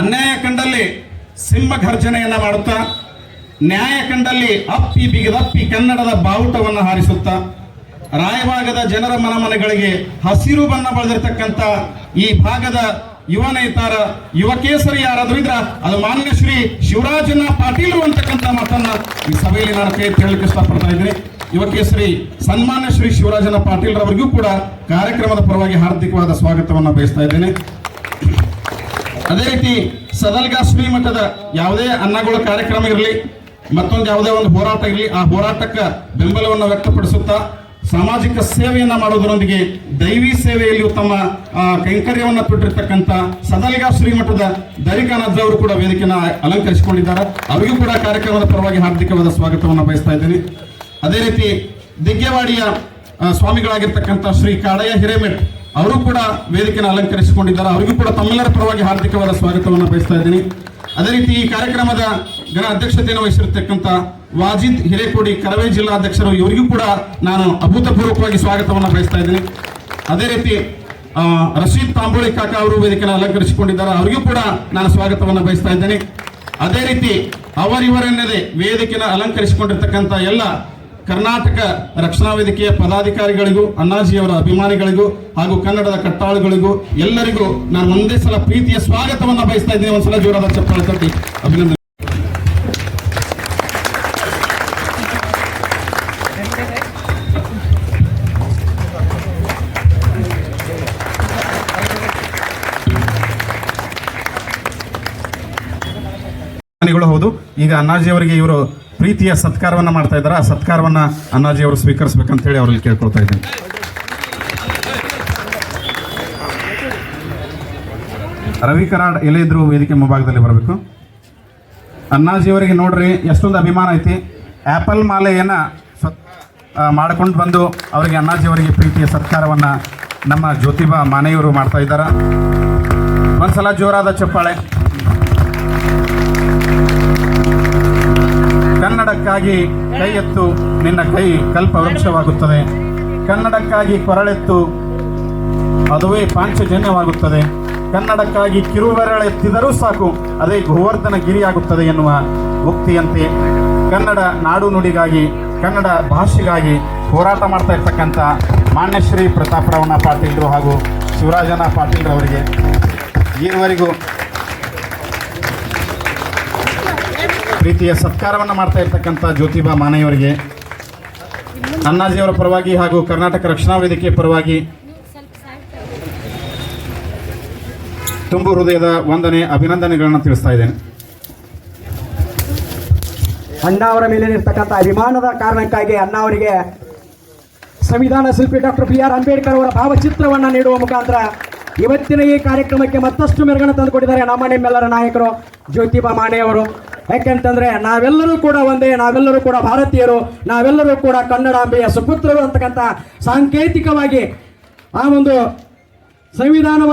ಅನ್ಯಾಯ ಕಂಡಲ್ಲಿ ಸಿಂಹ ಘರ್ಜನೆಯನ್ನ ಮಾಡುತ್ತಾ, ನ್ಯಾಯ ಕಂಡಲ್ಲಿ ಅಪ್ಪಿ ಬಿಗದಪ್ಪಿ ಕನ್ನಡದ ಬಾವುಟವನ್ನು ಹಾರಿಸುತ್ತಾ, ರಾಯಭಾಗದ ಜನರ ಮನಮನೆಗಳಿಗೆ ಹಸಿರು ಬಣ್ಣ ಬಳೆದಿರ್ತಕ್ಕಂಥ ಈ ಭಾಗದ ಯುವ ನೇತಾರ ಯುವಕೇಸರಿ ಯಾರಾದರೂ ಇದ್ರ? ಅದು ಮಾನ್ಯ ಶ್ರೀ ಶಿವರಾಜನ ಪಾಟೀಲ್ ಅಂತಕ್ಕಂಥ ಮಾತನ್ನ ಈ ಸಭೆಯಲ್ಲಿ ನಾನು ಕೈ ಹೇಳಲಿಕ್ಕೆ ಇಷ್ಟಪಡ್ತಾ ಇದ್ದೀನಿ. ಯುವಕೇಸರಿ ಸನ್ಮಾನ್ಯ ಶ್ರೀ ಶಿವರಾಜನ ಪಾಟೀಲ್ ರವರಿಗೂ ಕೂಡ ಕಾರ್ಯಕ್ರಮದ ಪರವಾಗಿ ಹಾರ್ದಿಕವಾದ ಸ್ವಾಗತವನ್ನು ಬಯಸ್ತಾ ಇದ್ದೇನೆ. ಅದೇ ರೀತಿ ಸದಲ್ಗಾಸ್ಮಿ ಶ್ರೀಮಠದ ಯಾವುದೇ ಅನ್ನಗಳ ಕಾರ್ಯಕ್ರಮ ಇರಲಿ, ಮತ್ತೊಂದು ಯಾವುದೇ ಒಂದು ಹೋರಾಟ ಇರಲಿ, ಆ ಹೋರಾಟಕ್ಕೆ ಬೆಂಬಲವನ್ನು ವ್ಯಕ್ತಪಡಿಸುತ್ತಾ ಸಾಮಾಜಿಕ ಸೇವೆಯನ್ನು ಮಾಡೋದರೊಂದಿಗೆ ದೈವಿ ಸೇವೆಯಲ್ಲಿಯೂ ತಮ್ಮ ಕೈಂಕರ್ಯವನ್ನು ತೊಟ್ಟಿರ್ತಕ್ಕಂಥ ಸದಲ್ಗಾ ಶ್ರೀಮಠದ ದರಿಕಾನಜ್ ಅವರು ಕೂಡ ವೇದಿಕೆಯನ್ನು ಅಲಂಕರಿಸಿಕೊಂಡಿದ್ದಾರೆ. ಅವರಿಗೂ ಕೂಡ ಕಾರ್ಯಕ್ರಮದ ಪರವಾಗಿ ಹಾರ್ದಿಕವಾದ ಸ್ವಾಗತವನ್ನು ಬಯಸ್ತಾ ಇದ್ದೀನಿ. ಅದೇ ರೀತಿ ದಿಗ್ಗೆವಾಡಿಯ ಸ್ವಾಮಿಗಳಾಗಿರ್ತಕ್ಕಂಥ ಶ್ರೀ ಕಾಡಯ್ಯ ಹಿರೇಮೆಟ್ ಅವರು ಕೂಡ ವೇದಿಕೆಯನ್ನು ಅಲಂಕರಿಸಿಕೊಂಡಿದ್ದಾರೆ. ಅವರಿಗೂ ಕೂಡ ತಮ್ಮೆಲ್ಲರ ಪರವಾಗಿ ಹಾರ್ದಿಕವಾದ ಸ್ವಾಗತವನ್ನು ಬಯಸ್ತಾ ಇದ್ದೀನಿ. ಅದೇ ರೀತಿ ಈ ಕಾರ್ಯಕ್ರಮದ ಗಣ ಅಧ್ಯಕ್ಷತೆಯನ್ನು ವಹಿಸಿರ್ತಕ್ಕಂಥ ವಾಜಿದ್ ಹಿರೇಕೋಡಿ ಕರವೇ ಜಿಲ್ಲಾಧ್ಯಕ್ಷರು, ಇವರಿಗೂ ಕೂಡ ನಾನು ಅಭೂತಪೂರ್ವಕವಾಗಿ ಸ್ವಾಗತವನ್ನು ಬಯಸ್ತಾ ಇದ್ದೀನಿ. ಅದೇ ರೀತಿ ರಶೀದ್ ತಾಂಬೋಳಿ ಕಾಕ ಅವರು ವೇದಿಕೆಯನ್ನು ಅಲಂಕರಿಸಿಕೊಂಡಿದ್ದಾರೆ. ಅವರಿಗೂ ಕೂಡ ನಾನು ಸ್ವಾಗತವನ್ನು ಬಯಸ್ತಾ ಇದ್ದೇನೆ. ಅದೇ ರೀತಿ ಅವರಿವರೆನ್ನದೇ ವೇದಿಕೆಯನ್ನು ಅಲಂಕರಿಸಿಕೊಂಡಿರ್ತಕ್ಕಂಥ ಎಲ್ಲ ಕರ್ನಾಟಕ ರಕ್ಷಣಾ ವೇದಿಕೆಯ ಪದಾಧಿಕಾರಿಗಳಿಗೂ, ಅಣ್ಣಾಜಿಯವರ ಅಭಿಮಾನಿಗಳಿಗೂ ಹಾಗೂ ಕನ್ನಡದ ಕಟ್ಟಾಳುಗಳಿಗೂ ಎಲ್ಲರಿಗೂ ನಾನು ಒಂದೇ ಸಲ ಪ್ರೀತಿಯ ಸ್ವಾಗತವನ್ನು ಬಯಸ್ತಾ ಇದ್ದೀನಿ. ಒಂದ್ಸಲ ಜೋರಾದ ಚಪ್ಪಾಳೆ ತಟ್ಟಿ. ಅಭಿನಂದನೆ. ಹೌದು ಈಗ ಅಣ್ಣಾಜಿಯವರಿಗೆ ಇವರು ಪ್ರೀತಿಯ ಸತ್ಕಾರವನ್ನ ಮಾಡ್ತಾ ಇದ್ದಾರೆ. ಆ ಸತ್ಕಾರವನ್ನ ಅಣ್ಣಾಜಿ ಅವರು ಸ್ವೀಕರಿಸಬೇಕಂತ ಹೇಳಿ ಅವರಲ್ಲಿ ಕೇಳ್ಕೊಳ್ತಾ ಇದ್ದೀನಿ. ರವಿ ಕರಾಡ್ ಎಲೆ ಇದ್ರು ವೇದಿಕೆ ಮುಂಭಾಗದಲ್ಲಿ ಬರಬೇಕು. ಅಣ್ಣಾಜಿ ಅವರಿಗೆ ನೋಡ್ರಿ, ಎಷ್ಟೊಂದು ಅಭಿಮಾನ ಐತಿ. ಆ್ಯಪಲ್ ಮಾಲೆಯನ್ನ ಮಾಡ್ಕೊಂಡು ಬಂದು ಅವರಿಗೆ ಅಣ್ಣಾಜಿ ಅವರಿಗೆ ಪ್ರೀತಿಯ ಸತ್ಕಾರವನ್ನ ನಮ್ಮ ಜ್ಯೋತಿಬಾ ಮಾನೆಯವರು ಮಾಡ್ತಾ ಇದ್ದಾರೆ. ಒಂದ್ಸಲ ಜೋರಾದ ಚಪ್ಪಾಳೆ. ಕನ್ನಡಕ್ಕಾಗಿ ಕೈ ಎತ್ತು ನಿನ್ನ ಕೈ ಕಲ್ಪವೃಕ್ಷವಾಗುತ್ತದೆ. ಕನ್ನಡಕ್ಕಾಗಿ ಕೊರಳೆತ್ತು ಅದುವೇ ಪಾಂಚಜನ್ಯವಾಗುತ್ತದೆ. ಕನ್ನಡಕ್ಕಾಗಿ ಕಿರುಬೆರಳೆತ್ತಿದರೂ ಸಾಕು, ಅದೇ ಗೋವರ್ಧನ ಗಿರಿಯಾಗುತ್ತದೆ ಎನ್ನುವ ಉಕ್ತಿಯಂತೆ ಕನ್ನಡ ನಾಡು ನುಡಿಗಾಗಿ ಕನ್ನಡ ಭಾಷೆಗಾಗಿ ಹೋರಾಟ ಮಾಡ್ತಾ ಇರ್ತಕ್ಕಂಥ ಮಾನ್ಯಶ್ರೀ ಪ್ರತಾಪರವಣ ಪಾಟೀಲ್ರು ಹಾಗೂ ಶಿವರಾಜನ ಪಾಟೀಲ್ರವರಿಗೆ ಈವರೆಗೂ ಪ್ರೀತಿಯ ಸತ್ಕಾರವನ್ನು ಮಾಡ್ತಾ ಇರ್ತಕ್ಕಂಥ ಜ್ಯೋತಿಬಾ ಮಾನೆಯವರಿಗೆ, ಅಣ್ಣಾಜಿಯವರ ಪರವಾಗಿ ಹಾಗೂ ಕರ್ನಾಟಕ ರಕ್ಷಣಾ ವೇದಿಕೆಯ ಪರವಾಗಿ ತುಂಬು ಹೃದಯದ ವಂದನೆ, ಅಭಿನಂದನೆಗಳನ್ನು ತಿಳಿಸ್ತಾ ಇದ್ದೇನೆ. ಅಣ್ಣ ಅವರ ಮೇಲೆ ಇರ್ತಕ್ಕಂಥ ಅಭಿಮಾನದ ಕಾರಣಕ್ಕಾಗಿ ಅಣ್ಣ ಅವರಿಗೆ ಸಂವಿಧಾನ ಶಿಲ್ಪಿ ಡಾಕ್ಟರ್ ಬಿ ಆರ್ ಅಂಬೇಡ್ಕರ್ ಅವರ ಭಾವಚಿತ್ರವನ್ನು ನೀಡುವ ಮುಖಾಂತರ ಇವತ್ತಿನ ಈ ಕಾರ್ಯಕ್ರಮಕ್ಕೆ ಮತ್ತಷ್ಟು ಮೆರುಗನ್ನು ತಂದುಕೊಟ್ಟಿದ್ದಾರೆ ನಮ್ಮ ನಿಮ್ಮೆಲ್ಲರ ನಾಯಕರು ಜ್ಯೋತಿಬಾ ಮಾನೆಯವರು. ಯಾಕೆಂತಂದ್ರೆ ನಾವೆಲ್ಲರೂ ಕೂಡ ಒಂದೇ, ನಾವೆಲ್ಲರೂ ಕೂಡ ಭಾರತೀಯರು, ನಾವೆಲ್ಲರೂ ಕೂಡ ಕನ್ನಡಾಂಬೆಯ ಸುಪುತ್ರರು ಅಂತಕ್ಕಂಥ ಸಾಂಕೇತಿಕವಾಗಿ ಆ ಒಂದು ಸಂವಿಧಾನ